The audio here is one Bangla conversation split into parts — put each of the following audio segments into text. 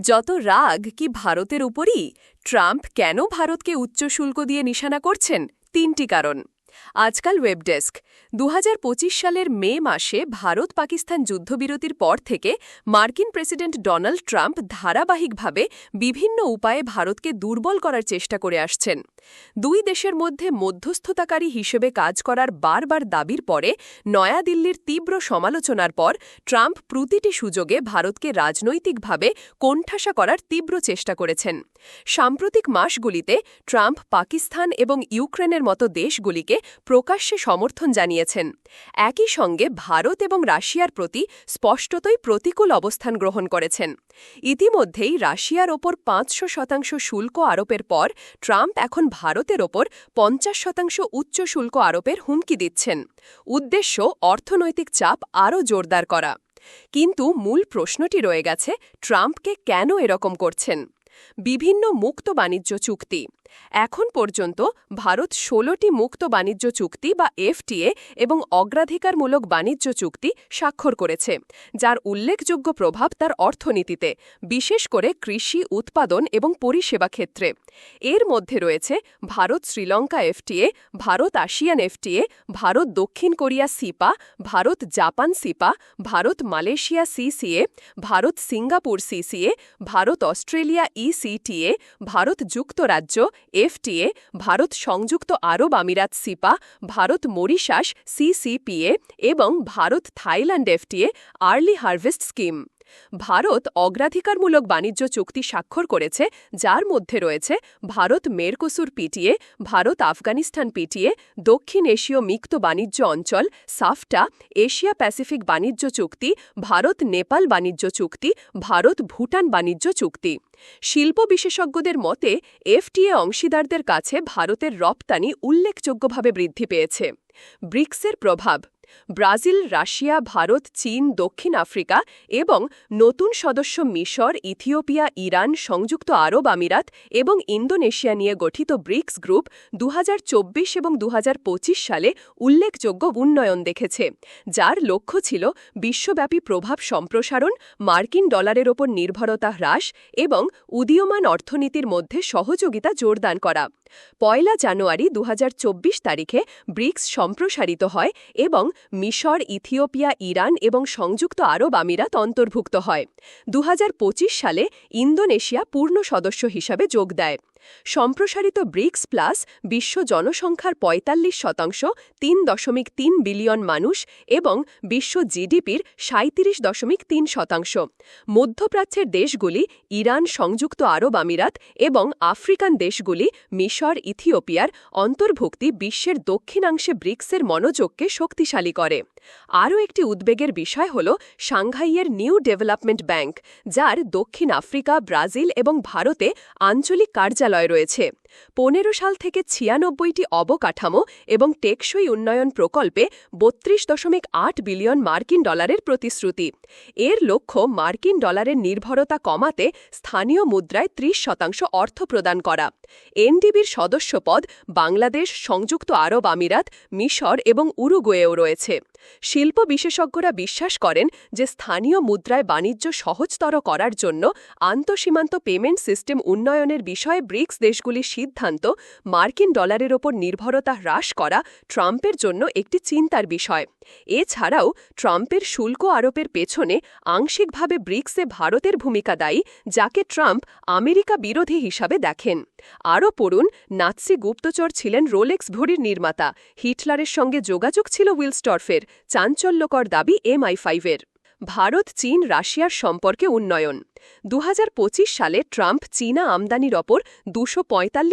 যত রাগ কি ভারতের উপরই, ট্রাম্প কেন ভারতকে উচ্চ শুল্ক দিয়ে নিশানা করছেন? তিনটি কারণ। আজকাল ওয়েবডেস্ক। দু হাজার পঁচিশ সালের মে মাসে ভারত পাকিস্তান যুদ্ধবিরতির পর থেকে মার্কিন প্রেসিডেন্ট ডোনাল্ড ট্রাম্প ধারাবাহিকভাবে বিভিন্ন উপায়ে ভারতকে দুর্বল করার চেষ্টা করে আসছেন। দুই দেশের মধ্যে মধ্যস্থতাকারী হিসেবে কাজ করার বারবার দাবির পরে নয়াদিল্লির তীব্র সমালোচনার পর ট্রাম্প প্রতিটি সুযোগে ভারতকে রাজনৈতিকভাবে কোণঠাসা করার তীব্র চেষ্টা করেছেন। সাম্প্রতিক মাসগুলিতে ট্রাম্প পাকিস্তান এবং ইউক্রেনের মতো দেশগুলিকে প্রকাশ্যে সমর্থন জানিয়েছেন। একই সঙ্গে ভারত এবং রাশিয়ার প্রতি স্পষ্টতই প্রতিকূল অবস্থান গ্রহণ করেছেন। ইতিমধ্যেই রাশিয়ার ওপর পাঁচশো শতাংশ শুল্ক আরোপের পর ট্রাম্প এখন ভারতের ওপর পঞ্চাশ শতাংশ উচ্চ শুল্ক আরোপের হুমকি দিচ্ছেন। উদ্দেশ্য অর্থনৈতিক চাপ আরও জোরদার করা। কিন্তু মূল প্রশ্নটি রয়ে গেছে, ট্রাম্পকে কেন এরকম করছেন? বিভিন্ন মুক্ত বাণিজ্য চুক্তি। এখন পর্যন্ত ভারত ষোলোটি মুক্ত বাণিজ্য চুক্তি বা এফটিএ এবং অগ্রাধিকারমূলক বাণিজ্য চুক্তি স্বাক্ষর করেছে, যার উল্লেখযোগ্য প্রভাব তার অর্থনীতিতে, বিশেষ করে কৃষি, উৎপাদন এবং পরিষেবা ক্ষেত্রে। এর মধ্যে রয়েছে Bharat Sri Lanka FTA, Bharat ASEAN FTA, Bharat দক্ষিণ Korea CEPA, Bharat Japan CEPA, Bharat Malaysia CCA, Bharat Singapore CCA, Bharat Australia ECTA, Bharat যুক্তরাজ্য এফটিএ, ভারত সংযুক্ত আরব আমিরাত সিপা, ভারত মরিশাস সিসিপিএ এবং Bharat Thailand FTA early harvest scheme. Bharat অগ্রাধিকারমূলক বাণিজ্য চুক্তি স্বাক্ষর করেছে, যার মধ্যে রয়েছে Bharat Mercosur PTA, Bharat Afghanistan PTA, দক্ষিণ এশীয় মিক্ত বাণিজ্য অঞ্চল সাফটা, এশিয়া প্যাসিফিক বাণিজ্য চুক্তি, ভারত নেপাল বাণিজ্য চুক্তি, ভারত ভুটান বাণিজ্য চুক্তি। শিল্প বিশেষজ্ঞদের মতে, এফটিএ অংশীদারদের কাছে ভারতের রপ্তানি উল্লেখযোগ্যভাবে বৃদ্ধি পেয়েছে। ব্রিক্সের প্রভাব ব্রাজিল, রাশিয়া, ভারত, চীন, দক্ষিণ আফ্রিকা এবং নতুন সদস্য মিশর, ইথিওপিয়া, ইরান, সংযুক্ত আরব আমিরাত এবং ইন্দোনেশিয়া নিয়ে গঠিত ব্রিক্স গ্রুপ দুহাজার চব্বিশ এবং দুহাজার পঁচিশ সালে উল্লেখযোগ্য উন্নয়ন দেখেছে, যার লক্ষ্য ছিল বিশ্বব্যাপী প্রভাব সম্প্রসারণ, মার্কিন ডলারের ওপর নির্ভরতা হ্রাস এবং উদীয়মান অর্থনীতির মধ্যে সহযোগিতা জোরদান করা। পয়লা জানুয়ারি দুহাজার চব্বিশ তারিখে ব্রিক্স সম্প্রসারিত হয় এবং মিশর, ইথিওপিয়া, ইরান এবং সংযুক্ত আরব আমিরাত অন্তর্ভুক্ত হয়। দু হাজার পঁচিশ সালে ইন্দোনেশিয়া পূর্ণ সদস্য হিসাবে যোগ দেয়। সম্প্রসারিত ব্রিক্স প্লাস বিশ্ব জনসংখ্যার ৪৫ শতাংশ তিন দশমিক তিন বিলিয়ন মানুষ এবং বিশ্ব জিডিপির সাঁত্রিশ দশমিক তিন শতাংশ। মধ্যপ্রাচ্যের দেশগুলি ইরান, সংযুক্ত আরব আমিরাত এবং আফ্রিকান দেশগুলি মিশর, ইথিওপিয়ার অন্তর্ভুক্তি বিশ্বের দক্ষিণাংশে ব্রিক্সের মনোযোগকে শক্তিশালী করে। আরও একটি উদ্বেগের বিষয় হল সাংঘাইয়ের নিউ ডেভেলপমেন্ট ব্যাংক, যার দক্ষিণ আফ্রিকা, ব্রাজিল এবং ভারতে আঞ্চলিক কার্যালয় রয়েছে। পনেরো সাল থেকে ছিয়ানব্বইটি অবকাঠামো এবং টেকসই উন্নয়ন প্রকল্পে বত্রিশ দশমিক আট বিলিয়ন মার্কিন ডলারের প্রতিশ্রুতি। এর লক্ষ্য মার্কিন ডলারের নির্ভরতা কমাতে স্থানীয় মুদ্রায় ত্রিশ শতাংশ অর্থ প্রদান করা। এনডিবির সদস্যপদ বাংলাদেশ, সংযুক্ত আরব আমিরাত, মিশর এবং উরুগুয়েও রয়েছে। শিল্প বিশেষজ্ঞরা বিশ্বাস করেন যে স্থানীয় মুদ্রায় বাণিজ্য সহজতর করার জন্য আন্তঃসীমান্ত পেমেন্ট সিস্টেম উন্নয়নের বিষয়ে ব্রিক্স দেশগুলির সিদ্ধান্ত, মার্কিন ডলারের ওপর নির্ভরতা হ্রাস করা ট্রাম্পের জন্য একটি চিন্তার বিষয়। এছাড়াও, ট্রাম্পের শুল্ক আরোপের পেছনে আংশিকভাবে ব্রিক্সে ভারতের ভূমিকা দায়ী, যাকে ট্রাম্প আমেরিকা বিরোধী হিসাবে দেখেন। আরও পড়ুন, নাৎসি গুপ্তচর ছিলেন রোলেক্স ঘড়ির নির্মাতা। হিটলারের সঙ্গে যোগাযোগ ছিল উইলস্টর্ফের। চাঞ্চল্যকর দাবি এমআই ফাইভের। ভারত, চীন, রাশিয়ার সম্পর্কে উন্নয়ন। দু হাজার পঁচিশ সালে ট্রাম্প চীনা আমদানির ওপর দুশো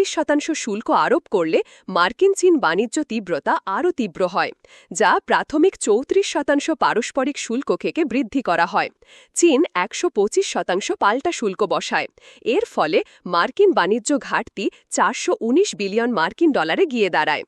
শতাংশ শুল্ক আরোপ করলে মার্কিন চীন বাণিজ্য তীব্রতা আরও তীব্র হয়, যা প্রাথমিক চৌত্রিশ শতাংশ পারস্পরিক শুল্ক থেকে বৃদ্ধি করা হয়। চীন একশো পঁচিশ শতাংশ পাল্টা শুল্ক বসায়। এর ফলে মার্কিন বাণিজ্য ঘাটতি চারশো উনিশ বিলিয়ন মার্কিন ডলারে গিয়ে দাঁড়ায়।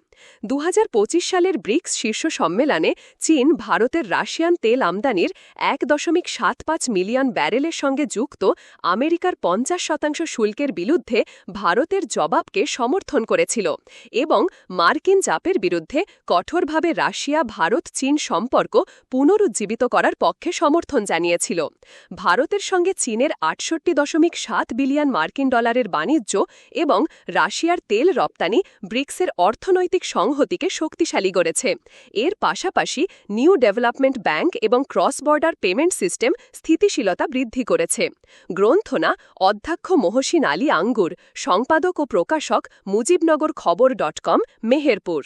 দু হাজার পঁচিশ সালের ব্রিক্স শীর্ষ সম্মেলনে চীন ভারতের রাশিয়ান তেল আমদানির এক দশমিক সাত পাঁচ মিলিয়ন ব্যারেলের সঙ্গে যুক্ত আমেরিকার পঞ্চাশ শতাংশ শুল্কের বিরুদ্ধে ভারতের জবাবকে সমর্থন করেছিল এবং মার্কিন চাপের বিরুদ্ধে কঠোরভাবে রাশিয়া ভারত চীন সম্পর্ক পুনরুজ্জীবিত করার পক্ষে সমর্থন জানিয়েছিল। ভারতের সঙ্গে চীনের আটষট্টি দশমিক সাত বিলিয়ন মার্কিন ডলারের বাণিজ্য এবং রাশিয়ার তেল রপ্তানি ব্রিক্সের অর্থনৈতিক সংহতিকে শক্তিশালী করেছে। এর পাশাপাশি নিউ ডেভেলপমেন্ট ব্যাংক এবং ক্রস বর্ডার পেমেন্ট সিস্টেম স্থিতিশীলতা বৃদ্ধি করেছে। গ্রন্থনা অধ্যক্ষ মহসিন আলী আঙ্গুর, সম্পাদক ও প্রকাশক মুজিবনগর খবর ডট কম, মেহেরপুর।